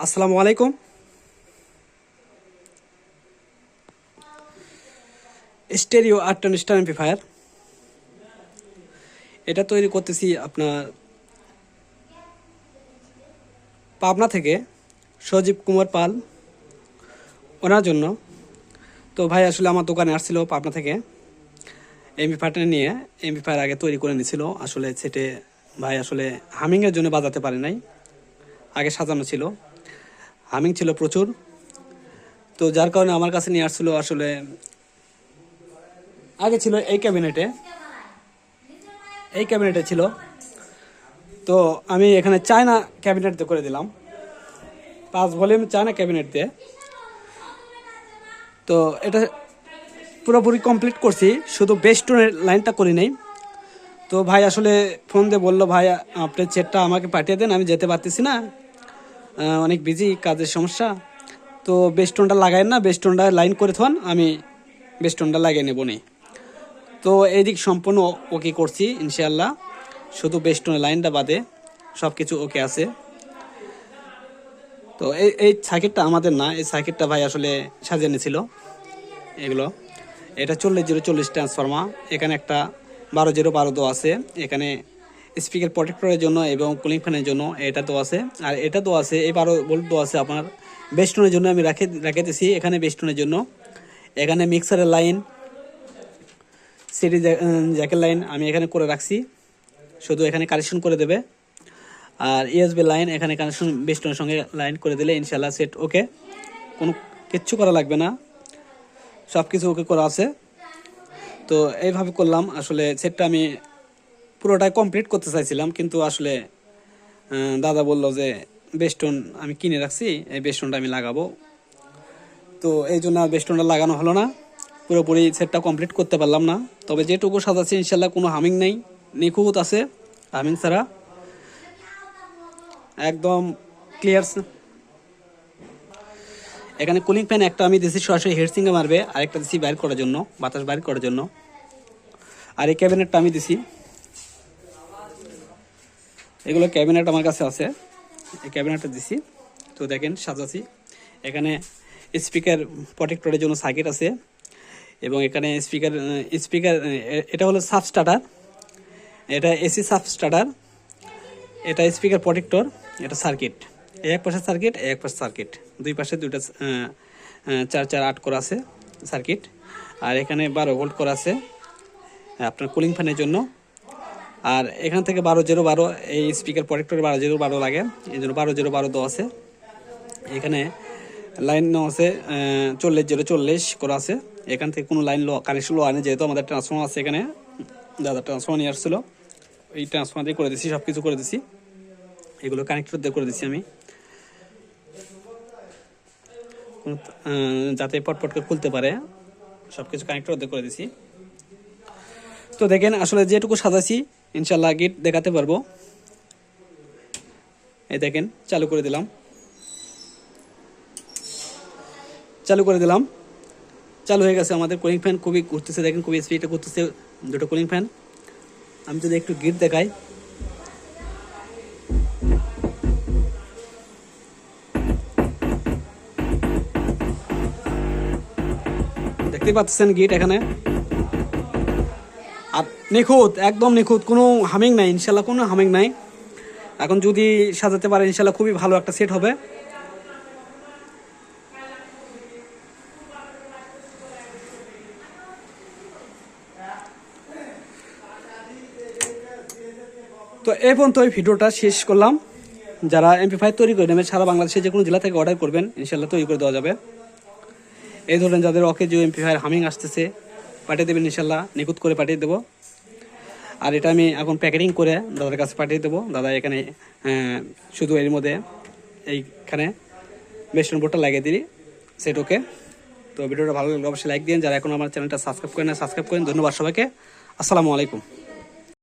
আসসালামু আলাইকুম। স্টেরিও আট টন স্টার এমপ্লিফায়ার এটা তৈরি করতেছি আপনার পাবনা থেকে সজীব কুমার পাল ওনার জন্য। তো ভাই, আসলে আমার দোকানে আসছিল পাবনা থেকে। এমপি ফায়ারটা নিয়ে এমপি ফায়ার আগে তৈরি করে নিয়েছিল আসলে সেটে ভাই, আসলে হামিংয়ের জন্য বাজাতে পারে নাই। আগে সাজানো ছিল। হামিং ছিল প্রচুর। তো যার কারণে আমার কাছে নিয়ে আসছিল আসলে, আগে ছিল এই ক্যাবিনেটে এই ক্যাবিনেটে ছিল। তো আমি এখানে চায়না ক্যাবিনেট করে দিলাম। পাঁচ ভলিউম চায়না ক্যাবিনেট দিয়ে। তো এটা পুরোপুরি কমপ্লিট করছি, শুধু বেস্টনের লাইনটা করি নাই। তো ভাই আসলে ফোন দিয়ে বলল, ভাই আপনার চেটটা আমাকে পাঠিয়ে দেন, আমি যেতে পারতেছি না। অনেক বিজি কাজের সমস্যা। তো বেস্টনটা লাগাই না বেস্টনটা লাইন করে থান, আমি বেস্টনটা লাগিয়ে নেব নি তো এই দিক সম্পূর্ণ ওকে করছি ইনশাল্লাহ শুধু বেস্টনের লাইনটা বাদে সব কিছু ওকে আছে। তো এই এই সার্কিটটা আমাদের না, এই সার্কিটটা ভাই আসলে সাজিয়ে নিয়েছিল এগুলো। এটা চল্লিশ জিরো চল্লিশ ট্রান্সফর্মার এখানে একটা বারো জিরো বারো দো আছে, এখানে স্পিকার প্রোটেক্টরের জন্য এবং কুলিং ফ্যানের জন্য এটা তো আছে। আর এটা তো আছে, এই বারো ভোল্ট তো আছে আপনার। বেস্টনের জন্য আমি রাখে রেখেতেছি এখানে বেস্টনের জন্য। এখানে মিক্সারের লাইন সিডি জ্যাকের লাইন আমি এখানে করে রাখছি। শুধু এখানে কানেকশন করে দেবে। আর ইএসবি লাইন এখানে কানেকশন বেস্টনের সঙ্গে লাইন করে দিলে ইনশাল্লাহ সেট ওকে কোনো কিচ্ছু করা লাগবে না। সব কিছু ওকে করা আছে। তো এইভাবে করলাম। আসলে সেটটা আমি পুরোটাই কমপ্লিট করতে চাইছিলাম, কিন্তু আসলে দাদা বলল যে বেস্টন আমি কিনে রাখছি, এই বেস্টনটা আমি লাগাবো। তো এই জন্য আর বেস্টনটা লাগানো হলো না। পুরোপুরি সেটটা কমপ্লিট করতে পারলাম না। তবে যেটুকু সাজাচ্ছি, ইনশাল্লাহ কোনো হামিং নেই, নিখুঁত আছে, হামিং ছাড়া। একদম ক্লিয়ার এখানে কুলিং ফ্যান একটা আমি দিছি সরাসরি হেডসিংয়ে মারবে, আরেকটা দিছি বাইর করার জন্য, বাতাস বাইর করার জন্য। আর এই ক্যাবিনেটটা আমি দিছি। এগুলো ক্যাবিনেট আমার কাছে আছে। এই ক্যাবিনেটটা দিছি। তো দেখেন সাজাছি এখানে স্পিকার প্রোটেক্টরের জন্য সার্কিট আছে এবং এখানে স্পিকার স্পিকার এটা হলো সাব স্টার্টার। এটা এসি সাব স্টার্টার। এটা স্পিকার প্রোটেক্টর, এটা সার্কিট। এক পাশে সার্কিট এক পাশে সার্কিট। দুই পাশে দুইটা চার চার, আট করা আছে সার্কিট। আর এখানে বারো ভোল্ট করা আছে, আপনার কুলিং ফ্যানের জন্য। আর এখান থেকে বারো জিরো বারো, এই স্পিকার প্রোটেক্টরে বারো জিরো বারো লাগে। এই জন্য বারো জিরো বারো দো আছে। এখানে লাইন আছে চল্লিশ জিরো চল্লিশ করা আছে। এখান থেকে কোনো লাইন কানেকশন লো আনে যেহেতু আমাদের ট্রান্সফর্মার আছে এখানে। দাদা ট্রান্সফর্মার নিয়ে আসছিল। এই ট্রান্সফর্মার দিয়ে করে দিছি সব কিছু করে দিছি। এগুলো কানেক্টর দিয়ে করে দিছি আমি। যাতে পটপট করে খুলতে পারে সব কিছু কানেক্টর দিয়ে করে দিছি। তো দেখেন, আসলে যেটুকু সাজাছি ইনশাল্লাহ গিট দেখাতে পারব। এই দেখেন, চালু করে দিলাম। চালু করে দিলাম। চালু হয়ে গেছে আমাদের কুলিং ফ্যান খুবই ঘুরতেছে, দেখেন খুবই স্পিডে ঘুরতেছে দুটো কুলিং ফ্যান আমি যদি একটু গিট দেখাই। দেখতে পাচ্ছেন গিট এখানে। নিখুঁত, একদম নিখুঁত। কোনো হামিং নাই, ইনশাল্লাহ কোনো হামিং নাই। এখন যদি সাজাতে পারে, ইনশাল্লাহ খুবই ভালো একটা সেট হবে। তো এই পর্যন্ত এই ভিডিওটা শেষ করলাম। যারা এমপি ফাইভ তৈরি করে নেবেন, সারা বাংলাদেশে যে কোনো জেলা থেকে অর্ডার করবেন, ইনশাল্লাহ তৈরি করে দেওয়া যাবে। এই ধরনের যাদের অকে যে এমপি ফাইভ হামিং আসতেছে, পাঠিয়ে দেবেন, ইনশাল্লাহ। নিখুঁত করে পাঠিয়ে দেবো। আর এটা আমি এখন প্যাকেটিং করে দাদার কাছে পাঠিয়ে দেবো। দাদা এখানে শুধু এর মধ্যে এইখানে বেস্টন বোর্ডটা লাগিয়ে দিই সেট ওকে তো ভিডিওটা ভালো লাগলে অবশ্যই লাইক দিন যারা এখন আমার চ্যানেলটা সাবস্ক্রাইব করেন না সাবস্ক্রাইব করেন। ধন্যবাদ সবাইকে। আসসালামু আলাইকুম।